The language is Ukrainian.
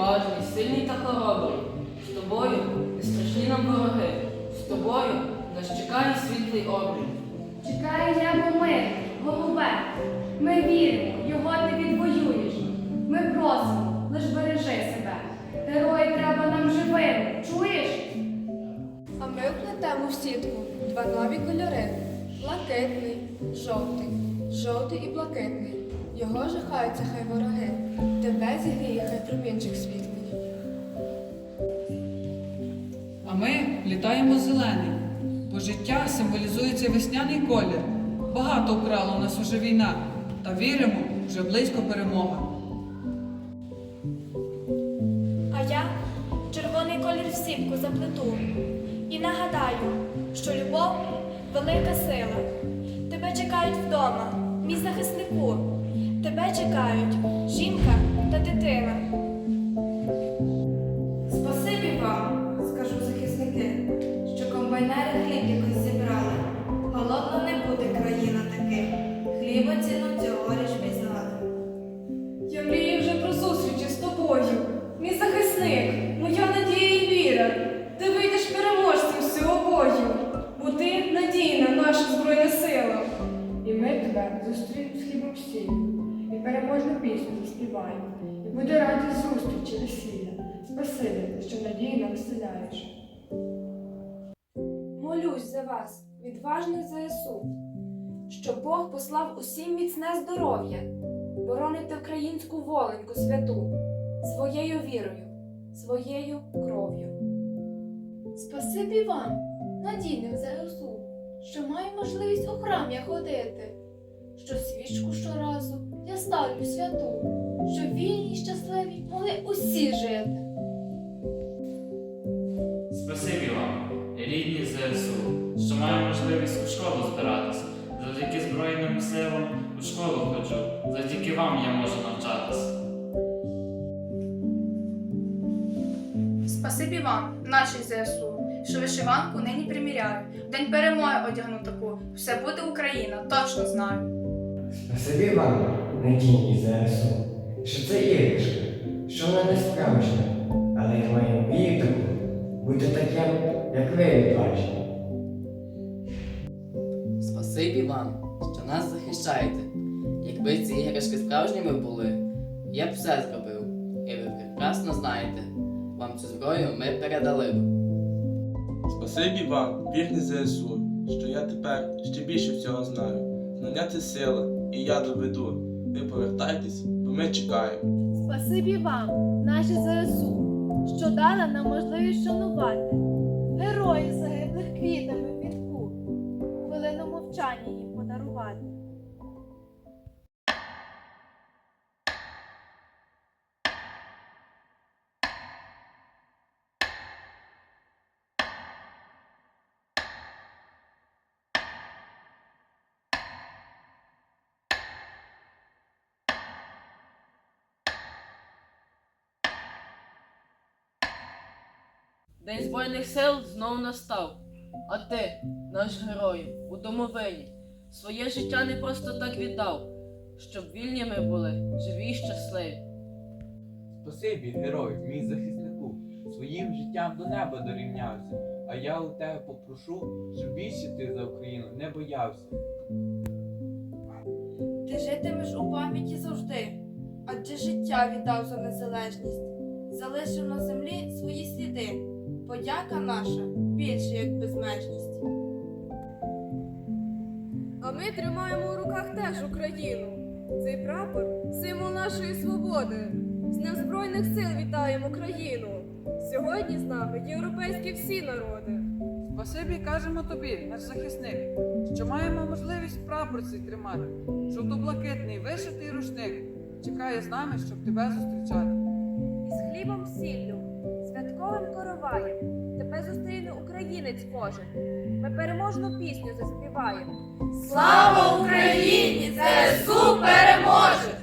відважний, сильний та хоробрий. З тобою не страшні нам вороги. З тобою нас чекає світлий обрій. Чекає небо мир, голубе. Ми віримо, його ти відвоюєш. Ми просимо, лиш бережи себе. Герої треба нам живими, чуєш? А ми вплетемо в сітку два нові кольори: блакитний, жовтий, жовтий і блакитний. Його жахаються хай вороги. Тебе зігріє хай промінчик світлий. А ми літаємо зелений, бо життя символізує цей весняний колір. Багато вкрала у нас уже війна, та віримо, вже близько перемога. А я червоний колір в сітку заплету і нагадаю, що любов велика сила. Тебе чекають вдома, мій захиснику. Тебе чекають жінка та дитина. Спасибі вам, скажу захисники, що комбайнери хліб пісню заспіваємо, і буде раді зустрічі весілля. Спасибі, що надійно веселяєш. Молюсь за вас, відважних ЗСУ, щоб Бог послав усім міцне здоров'я, боронити українську воленьку святу своєю вірою, своєю кров'ю. Спасибі вам, надійним ЗСУ, що маю можливість у храм я ходити, що свічку щоразу я ставлю святу, щоб вільні й щасливі могли усі жити. Спасибі вам, рідні ЗСУ, що маю можливість у школу збиратись. Завдяки Збройним силам у школу ходжу. Завдяки вам я можу навчатись. Спасибі вам, наші ЗСУ, що вишиванку нині приміряю. В День перемоги одягну таку. Все буде Україна, точно знаю. Спасибі вам, надійні ЗСУ, що це іграшка, що вона не справжня, але я маю мрію таку, бути таким, як ви відважні. Спасибі вам, що нас захищаєте. Якби ці іграшки справжніми були, я б все зробив. І ви прекрасно знаєте, вам цю зброю ми передали б. Спасибі вам, вірні ЗСУ, що я тепер ще більше всього знаю. Знання це сила, і я доведу. Ви повертайтесь, бо ми чекаємо. Спасибі вам, наші ЗСУ, що дали нам можливість шанувати героїв загиблих квітами в вінку, хвилину мовчання їм подарувати. День Збройних сил знов настав. А ти, наш герой, у домовині, своє життя не просто так віддав, щоб вільні ми були, живі й щасливі. Спасибі, герой, мій захиснику, своїм життям до неба дорівнявся, а я у тебе попрошу, щоб більше ти за Україну не боявся. Ти житимеш у пам'яті завжди, адже життя віддав за незалежність, залишив на землі свої сліди. Подяка наша більше як безмежність. А ми тримаємо у руках теж Україну. Цей прапор символ нашої свободи. З Днем Збройних сил вітаємо країну. Сьогодні з нами європейські всі народи. Спасибі кажемо тобі, наш захисник, що маємо можливість прапор цей тримати. Жовто-блакитний вишитий рушник чекає з нами, щоб тебе зустрічати. Із хлібом сіллю, полем короває. Тебе зустріне українець кожен. Ми переможну пісню заспіваємо. Слава Україні! ЗСУ переможе!